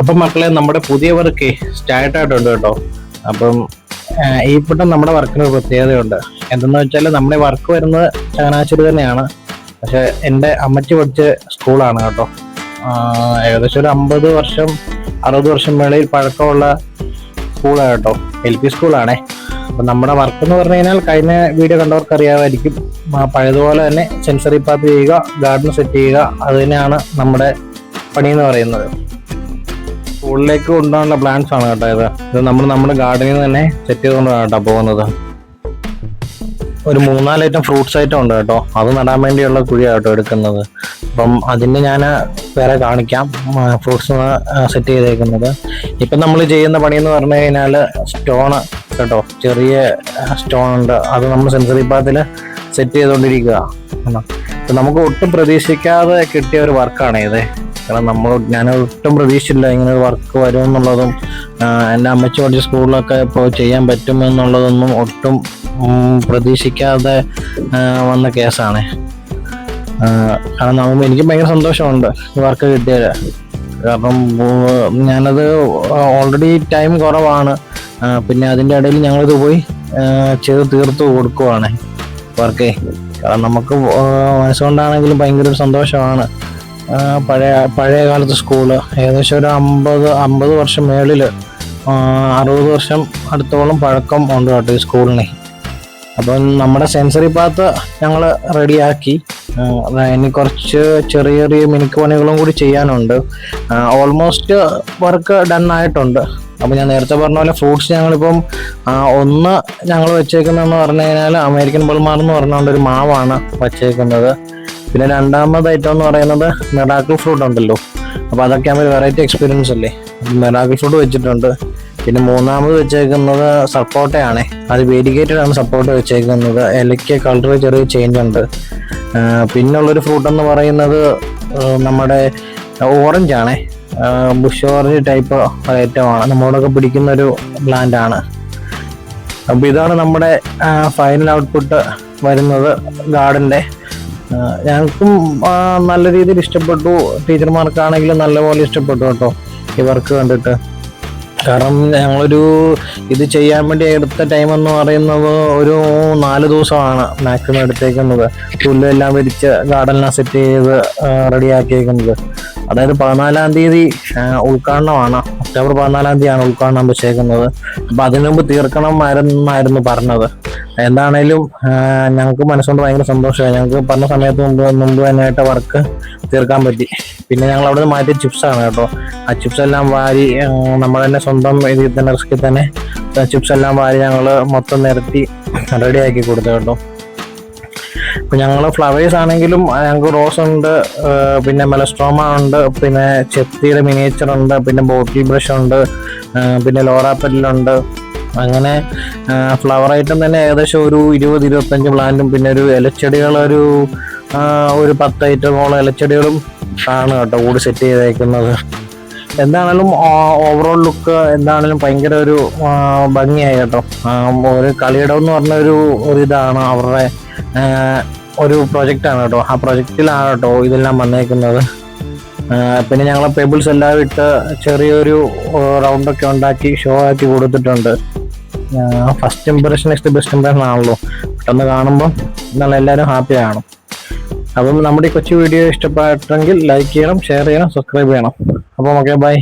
അപ്പം മക്കളെ നമ്മുടെ പുതിയ വർക്ക് സ്റ്റാർട്ട് ആയിട്ടുണ്ട് കേട്ടോ. അപ്പം ഈ പുട്ടം നമ്മുടെ വർക്കിന് ഒരു പ്രത്യേകതയുണ്ട്. എന്തെന്ന് വെച്ചാൽ നമ്മുടെ വർക്ക് വരുന്നത് ചങ്ങനാശ്ശേരി തന്നെയാണ്. പക്ഷെ എന്റെ അമ്മച്ചി പഠിച്ച സ്കൂളാണ് കേട്ടോ. ഏകദേശം ഒരു അമ്പത് വർഷം അറുപത് വർഷം മേളയിൽ പഴക്കമുള്ള സ്കൂളാണ് കേട്ടോ. എൽ പി സ്കൂളാണേ അപ്പം നമ്മുടെ വർക്ക് എന്ന് പറഞ്ഞു കഴിഞ്ഞാൽ കഴിഞ്ഞ വീഡിയോ കണ്ടവർക്ക് അറിയാമായിരിക്കും. പഴയതുപോലെ തന്നെ സെൻസറി പാത്ത് ചെയ്യുക ഗാർഡൻ സെറ്റ് ചെയ്യുക അത് തന്നെയാണ് നമ്മുടെ പണി എന്ന് പറയുന്നത്. സ്കൂളിലേക്ക് കൊണ്ടുപോകാനുള്ള പ്ലാൻസ് ആണ് കേട്ടോ ഇത്. ഇത് നമ്മൾ നമ്മുടെ ഗാർഡനിൽ നിന്ന് തന്നെ സെറ്റ് ചെയ്തുകൊണ്ടാണ് കേട്ടോ പോകുന്നത്. ഒരു മൂന്നാൽ ഐറ്റം ഫ്രൂട്ട്സ് ഐറ്റം ഉണ്ട് കേട്ടോ. അത് നടാൻ വേണ്ടിയുള്ള കുഴിയാണ് കേട്ടോ എടുക്കുന്നത്. അപ്പം അതിന് ഞാൻ വേറെ കാണിക്കാം ഫ്രൂട്ട്സ് സെറ്റ് ചെയ്തേക്കുന്നത്. ഇപ്പം നമ്മൾ ചെയ്യുന്ന പണിയെന്ന് പറഞ്ഞു കഴിഞ്ഞാൽ സ്റ്റോണ് കേട്ടോ. ചെറിയ സ്റ്റോൺ ഉണ്ട്. അത് നമ്മൾ സെൻസറി പാത്തിൽ സെറ്റ് ചെയ്തുകൊണ്ടിരിക്കുക. നമുക്ക് ഒട്ടും പ്രതീക്ഷിക്കാതെ കിട്ടിയ ഒരു വർക്കാണ് ഇത്. കാരണം നമ്മൾ ഞാൻ ഒട്ടും പ്രതീക്ഷിച്ചില്ല ഇങ്ങനെ ഒരു വർക്ക് വരും എന്നുള്ളതും എന്റെ അമ്മച്ചി പഠിച്ച സ്കൂളിലൊക്കെ ഇപ്പോൾ ചെയ്യാൻ പറ്റുമെന്നുള്ളതൊന്നും ഒട്ടും പ്രതീക്ഷിക്കാതെ വന്ന കേസാണ് കാരണം എനിക്ക് ഭയങ്കര സന്തോഷമുണ്ട് ഈ വർക്ക് കിട്ടിയത് കാരണം ഞാനത് ഓൾറെഡി ടൈം കുറവാണ്. പിന്നെ അതിന്റെ ഇടയിൽ ഞങ്ങളിത് പോയി ചെയ്ത് തീർത്ത് കൊടുക്കുവാണ് വർക്കേ കാരണം നമുക്ക് മനസ്സുകൊണ്ടാണെങ്കിലും ഭയങ്കര ഒരു സന്തോഷമാണ്. പഴയ പഴയ കാലത്ത് സ്കൂൾ ഏകദേശം ഒരു അമ്പത് അമ്പത് വർഷം മേളിൽ അറുപത് വർഷം അടുത്തോളം പഴക്കം ഉണ്ട് കേട്ടോ ഈ സ്കൂളിനെ അപ്പം നമ്മുടെ സെൻസറി പാത്ത് ഞങ്ങൾ റെഡിയാക്കി ഇനി കുറച്ച് ചെറിയ ചെറിയ മിനുക്ക് പണികളും കൂടി ചെയ്യാനുണ്ട്. ഓൾമോസ്റ്റ് വർക്ക് ഡൺ ആയിട്ടുണ്ട്. അപ്പം ഞാൻ നേരത്തെ പറഞ്ഞ പോലെ ഫ്രൂട്ട്സ് ഞങ്ങളിപ്പം ഒന്ന് ഞങ്ങൾ വെച്ചേക്കുന്നതെന്ന് പറഞ്ഞു കഴിഞ്ഞാൽ അമേരിക്കൻ ബൾമാർ എന്ന് പറഞ്ഞുകൊണ്ട് ഒരു മാവാണ് വച്ചേക്കുന്നത്. പിന്നെ രണ്ടാമത് ഐറ്റം എന്ന് പറയുന്നത് മെറാക്കിൾ ഫ്രൂട്ട് ഉണ്ടല്ലോ. അപ്പോൾ അതൊക്കെ ആകുമ്പോൾ വെറൈറ്റി എക്സ്പീരിയൻസ് അല്ലേ? മെറാക്കിൾ ഫ്രൂട്ട് വെച്ചിട്ടുണ്ട്. പിന്നെ മൂന്നാമത് വെച്ചേക്കുന്നത് സപ്പോർട്ടയാണ് അത് വേരിഗേറ്റഡ് ആണ് സപ്പോർട്ട് വെച്ചേക്കുന്നത്. ഇലയ്ക്ക് കളർ ചെറിയ ചേഞ്ച് ഉണ്ട്. പിന്നുള്ളൊരു ഫ്രൂട്ട് എന്ന് പറയുന്നത് നമ്മുടെ ഓറഞ്ച് ആണ്. ബുഷ് ഓറഞ്ച് ടൈപ്പ് ഐറ്റമാണ് നമ്മളോടൊക്കെ പിടിക്കുന്ന ഒരു പ്ലാന്റ് ആണ്. അപ്പോൾ ഇതാണ് നമ്മുടെ ഫൈനൽ ഔട്ട്പുട്ട് വരുന്നത് ഗാർഡന്റെ ഞങ്ങൾക്കും നല്ല രീതിയിൽ ഇഷ്ടപ്പെട്ടു. ടീച്ചർമാർക്കാണെങ്കിലും നല്ലപോലെ ഇഷ്ടപ്പെട്ടു കേട്ടോ ഈ വർക്ക് കണ്ടിട്ട്. കാരണം ഞങ്ങളൊരു ഇത് ചെയ്യാൻ വേണ്ടി എടുത്ത ടൈം എന്ന് പറയുന്നത് ഒരു നാല് ദിവസമാണ് മാക്സിമം എടുത്തേക്കുന്നത്. പുല്ലെല്ലാം വിരിച്ച് ഗാർഡനെല്ലാം സെറ്റ് ചെയ്ത് റെഡിയാക്കിയേക്കുന്നത് അതായത് പതിനാലാം തീയതി ഉദ്ഘാടനമാണ്. ഒക്ടോബർ പതിനാലാം തീയതിയാണ് ഉദ്ഘാടനം വെച്ചേക്കുന്നത് അപ്പം അതിനു മുമ്പ് തീർക്കണമായിരുന്നായിരുന്നു പറഞ്ഞത്. എന്താണേലും ഞങ്ങൾക്ക് മനസ്സുകൊണ്ട് ഭയങ്കര സന്തോഷമായി. ഞങ്ങൾക്ക് പറഞ്ഞ സമയത്ത് മുമ്പ് മുമ്പ് തന്നെയായിട്ട് വർക്ക് തീർക്കാൻ പറ്റി. പിന്നെ ഞങ്ങൾ അവിടെ നിന്ന് മാറ്റിയ ചിപ്സാണ് കേട്ടോ. ആ ചിപ്സ് എല്ലാം വാരി നമ്മൾ തന്നെ സ്വന്തം ഇതിൽ തന്നെ റിസ്കിൽ തന്നെ ചിപ്സ് എല്ലാം വാരി ഞങ്ങൾ മൊത്തം നിരത്തി റെഡിയാക്കി കൊടുത്തു കേട്ടോ. ഇപ്പൊ ഞങ്ങൾ ഫ്ലവേഴ്സ് ആണെങ്കിലും ഞങ്ങൾക്ക് റോസ് ഉണ്ട് പിന്നെ മെലസ്ട്രോമ ഉണ്ട് പിന്നെ ചെത്തിയുടെ മിനിയേച്ചർ ഉണ്ട് പിന്നെ ബോട്ടിൽ ബ്രഷ് ഉണ്ട് പിന്നെ ലോറാപ്പല്ലുണ്ട് അങ്ങനെ ഫ്ലവർ ഐറ്റം തന്നെ ഏകദേശം ഒരു ഇരുപത് ഇരുപത്തഞ്ച് പ്ലാന്റും പിന്നെ ഒരു ഇലച്ചെടികൾ ഒരു ഒരു പത്ത് ഐറ്റമോളം ഇലച്ചെടികളും ആണ് കേട്ടോ കൂടി സെറ്റ് ചെയ്തേക്കുന്നത്. എന്താണേലും ഓവറോൾ ലുക്ക് എന്താണേലും ഭയങ്കര ഒരു ഭംഗിയായി കേട്ടോ. ഒരു കളിയിടം എന്ന് പറഞ്ഞ ഒരു ഇതാണ് അവരുടെ ഒരു ആണ് കേട്ടോ. ആ പ്രൊജക്റ്റിലാണ് കേട്ടോ ഇതെല്ലാം വന്നേക്കുന്നത്. പിന്നെ ഞങ്ങൾ പേബിൾസ് എല്ലാം ഇട്ട് ചെറിയൊരു റൗണ്ടൊക്കെ ഉണ്ടാക്കി ഷോ ആക്കി കൊടുത്തിട്ടുണ്ട്. First impression next best impression ആണല്ലോ. പെട്ടെന്ന് കാണുമ്പോൾ നല്ല എല്ലാവരും ഹാപ്പി കാണും അപ്പം നമ്മുടെ ഈ കൊച്ചു വീഡിയോ ഇഷ്ടപ്പെട്ടെങ്കിൽ ലൈക്ക് ചെയ്യണം ഷെയർ ചെയ്യണം സബ്സ്ക്രൈബ് ചെയ്യണം. അപ്പം ഓക്കെ ബൈ